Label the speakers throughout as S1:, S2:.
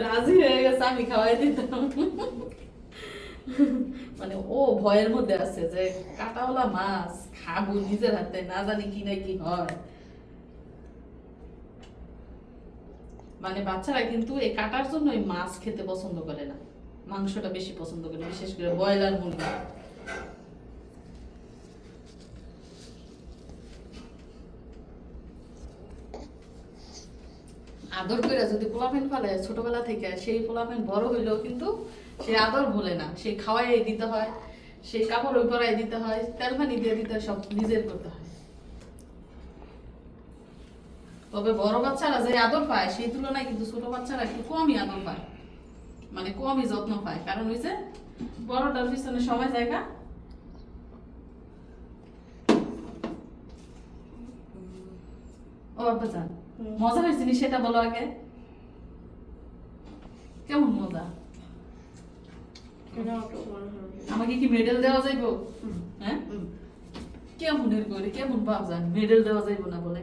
S1: রাজি হয়ে গেছে আমি খাওয়াই দিতাম মানে ও ভয়ের মধ্যে আছে যে কাটাওয়ালা মাছ খাব নিজের হাতে না জানি কি না কি হয় মানে বাচ্চারা কিন্তু এই কাটার জন্য মাছ খেতে পছন্দ করে না মাংসটা বেশি পছন্দ করে বিশেষ করে ব্রয়লার মুরগি আদর করে যদি পোলাপেন ফেলে ছোটবেলা থেকে সেই পোলাপেন বড় হইলেও কিন্তু সে আদর ভুলে না। সেই খাওয়াই দিতে হয় সেই কাপড় ওই পরাই দিতে হয়, তেল পানি দিয়ে দিতে হয়, সব নিজের করতে হয়। তবে বড় বাচ্চারা যে আদর পায়, সেই তুলনায় কিন্তু ছোট বাচ্চারা একটু কমই আদর পায়। মানে কমই যত্ন পায়। কারণ ওই যে বড়টার পিছনে সময় জায়গা ও মজা হয়েছে নি সেটা বলো আগে। কেমন মজা? আমাকে কি মেডেল দেওয়া যাইব? হ্যাঁ? কেমনের করে? কেমন ভাব জান? মেডেল দেওয়া যাইব না বলে।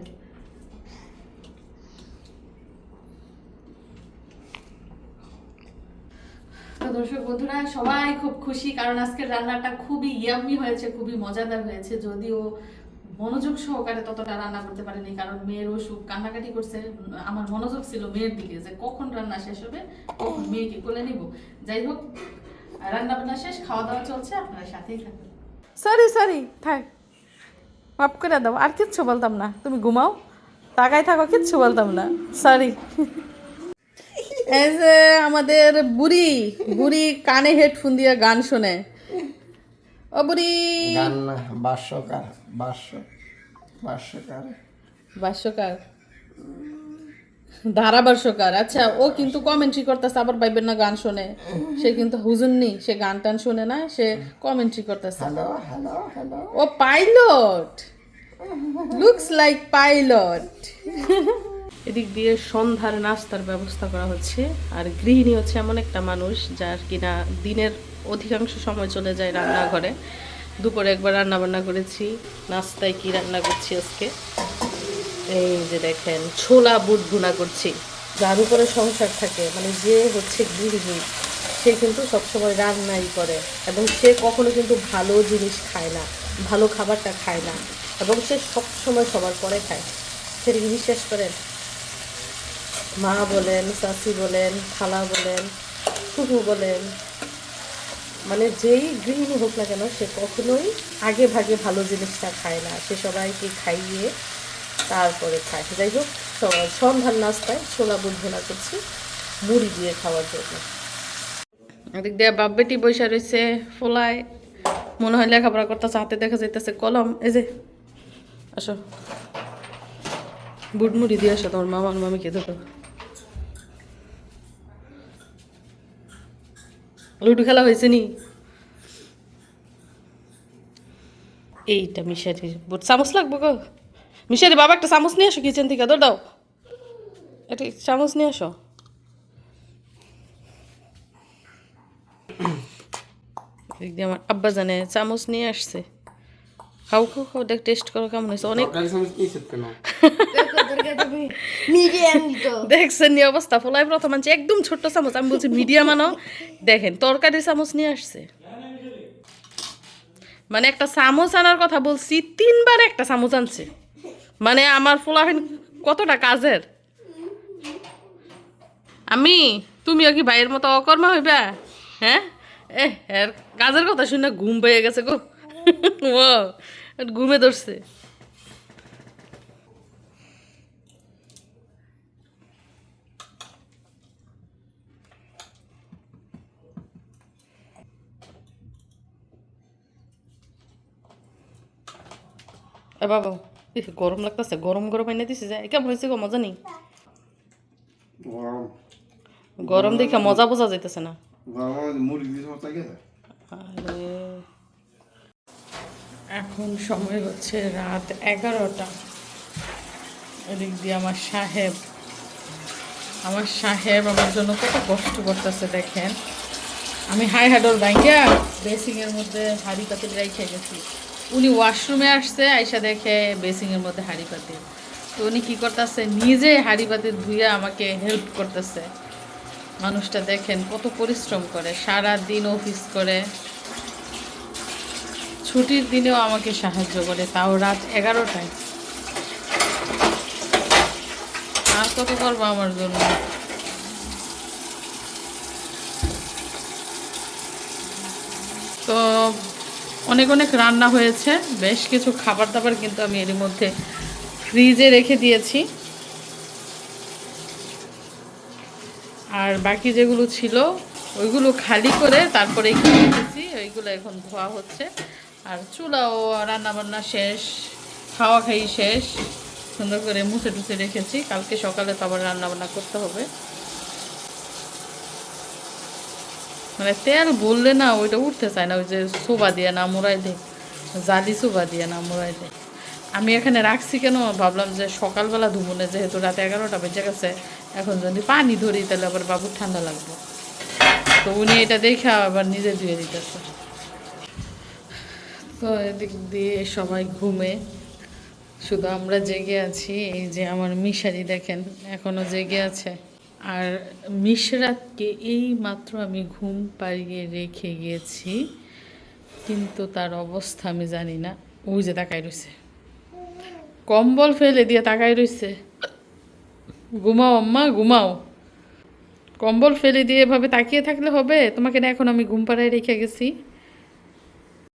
S1: দর্শক বন্ধুরা সবাই খুব খুশি কারণ আজকের রান্নাটা খুবই ইয়ামি হয়েছে খুবই মজাদার হয়েছে। যদিও মনোযোগ সহকারে ততটা রান্না করতে পারিনি কারণ মেয়ের অসুখ কান্নাকাটি করছে। আমার মনোযোগ ছিল মেয়ের দিকে যে কখন রান্না শেষ হবে কখন মেয়েকে কোলে নিব। যাই হোক রান্না বান্না শেষ খাওয়া দাওয়া চলছে আপনারা সাথেই থাকবেন
S2: সরি সরি থাক। মাফ করে দাও আর কিচ্ছু বলতাম না। তুমি ঘুমাও তাকাই থাকো কিচ্ছু বলতাম না। সরি। এই যে আমাদের বুড়ি বুড়ি কানে হেডফোন দিয়ে গান শোনে। ও বুড়ি
S3: গান না বাস্যকার বাস্য বাস্যকার
S2: ভাষ্যকার ধারাভাষ্যকার আচ্ছা ও কিন্তু কমেন্ট্রি করতেছে আবার পাইবেন না গান শোনে। সে কিন্তু হুজুন নেই সে গান টান শোনে না সে কমেন্ট্রি করতেছে। ও পাইলট লুকস লাইক পাইলট এদিক দিয়ে সন্ধ্যার নাস্তার ব্যবস্থা করা হচ্ছে আর গৃহিণী হচ্ছে এমন একটা মানুষ যার কিনা দিনের অধিকাংশ সময় চলে যায় রান্নাঘরে। দুপুরে একবার রান্না বান্না করেছি, নাস্তায় কি রান্না করছি আজকে? এই যে দেখেন, ছোলা বুট ভুনা করছি। যার উপরে সংসার থাকে মানে যে হচ্ছে গৃহিণী, সে কিন্তু সবসময় রান্নাই করে এবং সে কখনো কিন্তু ভালো জিনিস খায় না, ভালো খাবারটা খায় না এবং সে সবসময় সবার পরে খায়। কি বিশ্বাস করেন? মা বলেন, চাচি বলেন, খালা বলেন, ফুফু বলেন মানে যেই গৃহিণী হোক না কেন সে কখনোই আগে ভাগে ভালো জিনিসটা খায় না। সে সবাইকে খাইয়ে তারপরে খায়। যাই হোক সন্ধ্যার নাস্তায় ছোলা বুট ভুনা করছি, মুড়ি দিয়ে খাওয়ার জন্য। এদিক দিয়ে বাপ বেটি বৈশা রয়েছে ফোলায়। মনে হয় লেখাপড়া করতেছে, হাতে দেখা যাইতেছে কলম। এই যে, আসো। বুট মুড়ি দিয়ে আসো, তোমার মামা আর মামিকে দেখো লুডু খেলা হয়েছে নি? এইটা মিশারি বুট। চামচ লাগবো গো। মিশারি বাবা একটা চামচ নিয়ে আসো কিচেন থেকে দৌড় দাও। একটা চামচ নিয়ে আসো। আমার আব্বা জানে চামচ নিয়ে আসছে। খাও খাও খাও দেখ টেস্ট করো কেমন হয়েছে। অনেক দেখছেন অবস্থা, ফলাই প্রথম একদম ছোট্ট চামচ, আমি বলছি মিডিয়াম আনো দেখেন তরকারি চামচ নিয়ে আসছে। মানে একটা চামচ আনার কথা বলছি, তিনবার একটা চামচ আনছে। মানে আমার ফোলাফিন কতটা কাজের? আমি, তুমিও কি ভাইয়ের মতো অকর্মা হইবা? হ্যাঁ? এ কাজের কথা শুনে ঘুম পেয়ে গেছে গো। ও ঘুমে ধরছে। এ বাবা গরম লাগতেছে গরম গরম এনে দিছে যে কেমন হয়েছে গো মজা নেই।
S3: গরম।
S2: দেখে মজা বোঝা যাইতেছে না। এখন সময় হচ্ছে রাত এগারোটা। এদিক দিয়ে আমার সাহেব আমার সাহেব আমার জন্য কত কষ্ট করতেছে দেখেন। আমি হাই হাডোর ব্যাঙ্গিয়া বেসিংয়ের মধ্যে হাড়ি পাতিল রেখে গেছি। উনি ওয়াশরুমে আসছে, আইসা দেখে বেসিংয়ের মধ্যে হাঁড়ি পাতি। তো উনি কী করতেছে, নিজে হাঁড়ি পাতি ধুইয়া আমাকে হেল্প করতেছে। মানুষটা দেখেন কত পরিশ্রম করে সারা দিন অফিস করে। ছুটির দিনেও আমাকে সাহায্য করে, তাও রাত এগারোটায়। আর কত করব আমার জন্য? তো অনেক অনেক রান্না হয়েছে, বেশ কিছু খাবার দাবার কিন্তু আমি এর মধ্যে ফ্রিজে রেখে দিয়েছি। আর বাকি যেগুলো ছিল, ওইগুলো খালি করে তারপরে রেখেছি, ওইগুলো এখন ধোয়া হচ্ছে। আর চুলাও রান্না বান্না শেষ, খাওয়া খাই শেষ। সুন্দর করে মুছে টুছে রেখেছি, কালকে সকালে তো আবার রান্না বান্না করতে হবে। মানে তেল বললে না ওইটা উঠতে চায় না, ওই যে সোবা দিয়ে না মোড়াই দেয়, জালি সোবা দিয়ে না মোড়াই দেয়। আমি এখানে রাখছি কেন? ভাবলাম যে সকালবেলা ধুমুনে যেহেতু রাতে এগারোটা বেজে গেছে, এখন যদি পানি ধরি তাহলে আবার বাবুর ঠান্ডা লাগবে। তো উনি এটা দেখে আবার নিজে ধুয়ে দিতেছে। তো এদিক দিয়ে সবাই ঘুমে। শুধু আমরা জেগে আছি, এই যে আমার মিশারি দেখেন, এখনও জেগে আছে। আর মিশরাতকে এই মাত্র আমি ঘুম পাড়িয়ে রেখে গেছি, কিন্তু তার অবস্থা আমি জানি না। ওই যে তাকাই রয়েছে কম্বল ফেলে দিয়ে তাকাই রয়েছে ঘুমাও আম্মা, ঘুমাও। কম্বল ফেলে দিয়ে এভাবে তাকিয়ে থাকলে হবে? তোমাকে না এখন আমি ঘুম পাড়ায় রেখে গেছি?